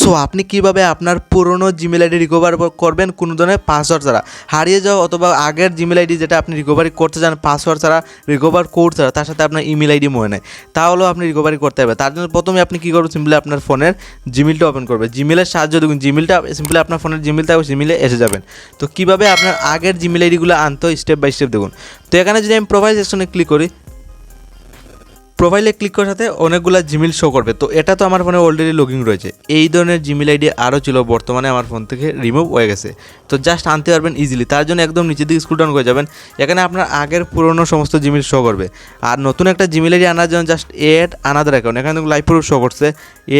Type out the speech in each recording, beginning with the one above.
So আপনি কীভাবে আপনার পুরনো জিমেল আইডি রিকভার করবেন? কোনো ধরনের পাসওয়ার্ড ছাড়া। হারিয়ে যাওয়া অথবা আগের জিমেল আইডি যেটা আপনি রিকভারি করতে চান পাসওয়ার্ড ছাড়া রিকভার কোড ছাড়া তার সাথে আপনার ইমেল আইডি মনে নেয় তাহলেও আপনি রিকভারি করতে পারবেন। তার জন্য প্রথমে আপনি কী করবেন? সিম্পলি আপনার ফোনের জিমেলটা ওপেন করবেন। জিমেলের সাহায্য দেখুন জিমেলটা সিম্পলি আপনার ফোনের জিমেলটা জিমেলে এসে যাবেন। তো কীভাবে আপনার আগের জিমেল আইডিগুলো আনতে স্টেপ বাই স্টেপ দেখুন। তো এখানে যদি আমি প্রোফাইল সেকশনে ক্লিক করি প্রোফাইলে ক্লিক করার সাথে অনেকগুলো জিমেল শো করবে। তো এটা তো আমার ফোনে অলরেডি লগিং রয়েছে। এই ধরনের জিমেল আইডি আরও ছিল, বর্তমানে আমার ফোন থেকে রিমুভ হয়ে গেছে। তো জাস্ট আনতে পারবেন ইজিলি তার জন্য একদম নিচের দিকে স্ক্রুল করে যাবেন। এখানে আপনার আগের পুরনো সমস্ত জিমেল শো করবে। আর নতুন একটা জিমেল আইডি আনার জন্য জাস্ট এড আনাদার অ্যাকাউন্ট এখানে লাইভ প্রুফ শো করছে।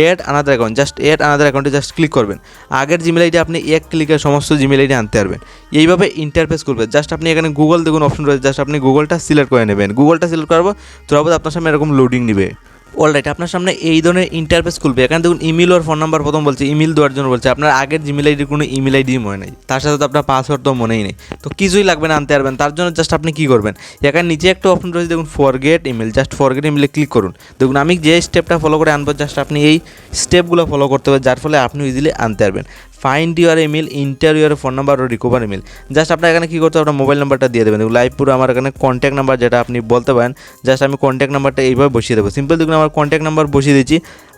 Add another account just add another অ্যাকাউন্টে জাস্ট ক্লিক করবেন। আগের জিমেল আইডি আপনি এক ক্লিকে সমস্ত জিমেল আইডি আনতে পারবেন। এইভাবে ইন্টারফেস করবে। জাস্ট আপনি এখানে গুগল দেখুন অপশন রয়েছে। জাস্ট আপনি গুগলটা সিলেক্ট করে নেবেন। গুগলটা সিলেক্ট করব তারপর আপনার সামনে এরকম লোডিং নিবে। অলরাইট আপনার সামনে এই ধরনের ইন্টারফেস খুলবে। এখানে দেখুন ইমেল আর ফোন নাম্বার প্রথম বলছে ইমেল দেওয়ার জন্য বলছে। আপনার আগের জিমেল আইডির কোনো ইমেল আইডি মনে নেই। তার সাথে তো আপনার পাসওয়ার্ড তো মনেই নেই। তো কিছুই লাগবে না, আনতে পারবেন। তার জন্য জাস্ট আপনি কী করবেন? এখানে নিচে একটা অপশন রয়েছে, দেখুন ফরগেট ইমেল জাস্ট ফরগেট ইমেলে ক্লিক করুন। দেখুন আমি যে স্টেপটা ফলো করে আনব জাস্ট আপনি এই স্টেপগুলো ফলো করতে হবে, যার ফলে আপনি ইজিলি আনতে পারবেন। Find your email enter your phone number O recover email just আপনার এখানে কী করতে হবে? আপনার মোবাইল নাম্বারটা দিয়ে দেবেন। লাইভ পুরো আমার এখানে কন্ট্যাক্ট নাম্বার যেটা আপনি বলতে পারেন জাস্ট আমি কন্ট্যাক্ট নাম্বারটা এইভাবে বসিয়ে দেবো। সিম্পল দেখুন, আমার কন্ট্যাক্ট নাম্বার বসিয়ে দিচ্ছি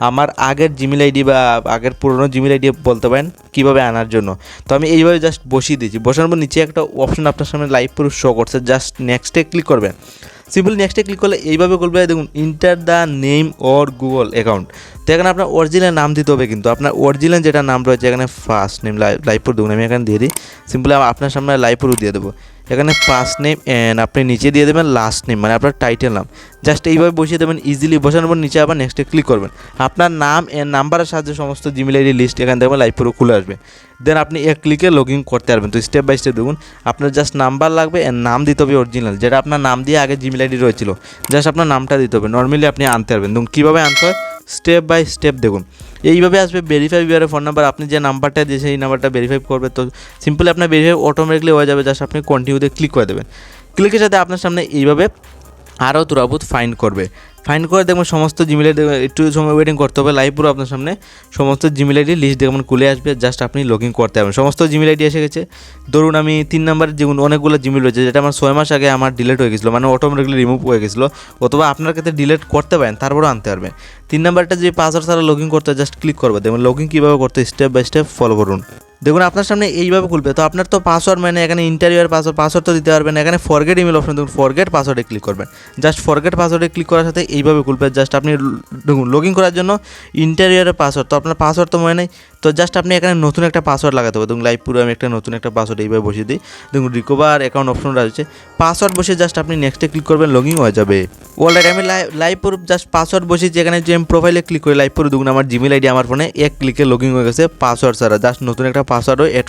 আমার আগের জিমেল আইডি বা আগের পুরনো জিমেল আইডি বলতে পারেন, কীভাবে আনার জন্য। তো আমি এইভাবে জাস্ট বসিয়ে দিচ্ছি বসানোর পর নিচে একটা অপশন আপনার সামনে লাইভ পুরো শো করছে। জাস্ট নেক্সটে ক্লিক করবেন। সিম্পল নেক্সটে ক্লিক করলে এইভাবে করবে দেখুন enter the name or Google account তো এখানে আপনার অরিজিনাল নাম দিতে হবে কিন্তু। আপনার অরিজিনাল যেটা নাম রয়েছে, এখানে ফার্স্ট নেম লাইপুর দেখুন, আমি এখানে দিয়ে দিই। সিম্পলি আপনার সামনে লাইপুরও দিয়ে দেবো। এখানে ফার্স্ট নেম অ্যান্ড আপনি নিচে দিয়ে দেবেন লাস্ট নেম মানে আপনার টাইটেল নাম। জাস্ট এইভাবে বসিয়ে দেবেন ইজিলি বসানোর পর নিচে আবার নেক্সটে ক্লিক করবেন। আপনার নাম এন্ড নাম্বারের সাহায্যে সমস্ত জিমেল আইডি লিস্ট এখানে দেখবেন লাইভ পুরো খুলে আসবে। দেন আপনি এক ক্লিকে লগ ইন করতে পারবেন। তো স্টেপ বাই স্টেপ দেখুন, আপনার জাস্ট নাম্বার লাগবে এর নাম দিতে হবে অরিজিনাল যেটা আপনার নাম দিয়ে আগে জিমেল আইডি রয়েছিল জাস্ট আপনার নামটা দিতে হবে। নর্মালি আপনি আনতে পারবেন। দেখুন, কীভাবে আনতে হয়? স্টেপ বাই স্টেপ দেখুন। এইভাবে আসবে ভেরিফাই বিয়ারের ফোন নাম্বার আপনি যে নাম্বারটা দিয়েছেন এই নাম্বারটা ভেরিফাই করবে, তো সিম্পলি আপনার ভেরিফাই অটোমেটিকলি হয়ে যাবে জাস্ট আপনি কন্টিনিউতে ক্লিক করে দেবেন। ক্লিকের সাথে আপনার সামনে এইভাবে আরও তুরাবুত ফাইন করবে। ফাইন করে দেখবেন সমস্ত জিমেলের একটু সময় ওয়েটিং করতে হবে লাইভ পুরো আপনার সামনে। সমস্ত জিমেল আইডি লিস্ট দেখবেন খুলে আসবে জাস্ট আপনি লগ ইন করতে পারবেন। সমস্ত জিমেল আইডি এসে গেছে। ধরুন আমি তিন নাম্বার যেগুলো, অনেকগুলো জিমেল রয়েছে, যেটা আমার ছয় মাস আগে আমার ডিলেট হয়ে গেছিল মানে অটোমেটিকলি রিমুভ হয়ে গেছিল, অথবা আপনার ক্ষেত্রে ডিলেট করতে পারেন, তারপরেও আনতে পারবেন। তিন নাম্বারটা যে পাসওয়ার্ড ছাড়া লগ ইন করতে জাস্ট ক্লিক করবে। দেখবেন লগ ইন কীভাবে করতে স্টেপ বাই স্টেপ ফলো করুন। দেখুন, আপনার সামনে এইভাবে খুলবে। তো আপনার তো পাসওয়ার্ড মানে এখানে ইন্টারভিউর পাসওয়ার্ড পাসওয়ার্ড তো দিতে পারবেন এখানে ফরগেট ইমেল অপশন দেখুন ফরগেট পাসওয়ার্ডে ক্লিক করবেন। জাস্ট ফরগেট পাসওয়ার্ডে ক্লিক করার সাথে এইভাবে খুলবে। জাস্ট আপনি দেখুন লগ ইন করার জন্য ইন্টারভিউরের পাসওয়ার্ড তো আপনার পাসওয়ার্ড তো মনে নেই। তো জাস্ট আপনি এখানে নতুন একটা পাসওয়ার্ড লাগাতে হবে। দেখুন লাইভ পুরো আমি একটা নতুন একটা পাসওয়ার্ড এইভাবে বসিয়ে দিই। দেখুন রিকভার অ্যাকাউন্ট অপশন রয়েছে। পাসওয়ার্ড বসে জাস্ট আপনি নেক্সটে ক্লিক করবেন লগ ইন হয়ে যাবে। অলরেডি আমি লাইভ প্রুফ জাস্ট পাসওয়ার্ড বসিয়েছি। এখানে যে আমি প্রোফাইলে ক্লিক করি লাইভ প্রুফ দেখুন, আমার জিমেল আইডি আমার ফোনে এক ক্লিকে লগ ইন হয়ে গেছে পাসওয়ার্ড ছাড়া। জাস্ট নতুন একটা পাসওয়ার্ডও অ্যাড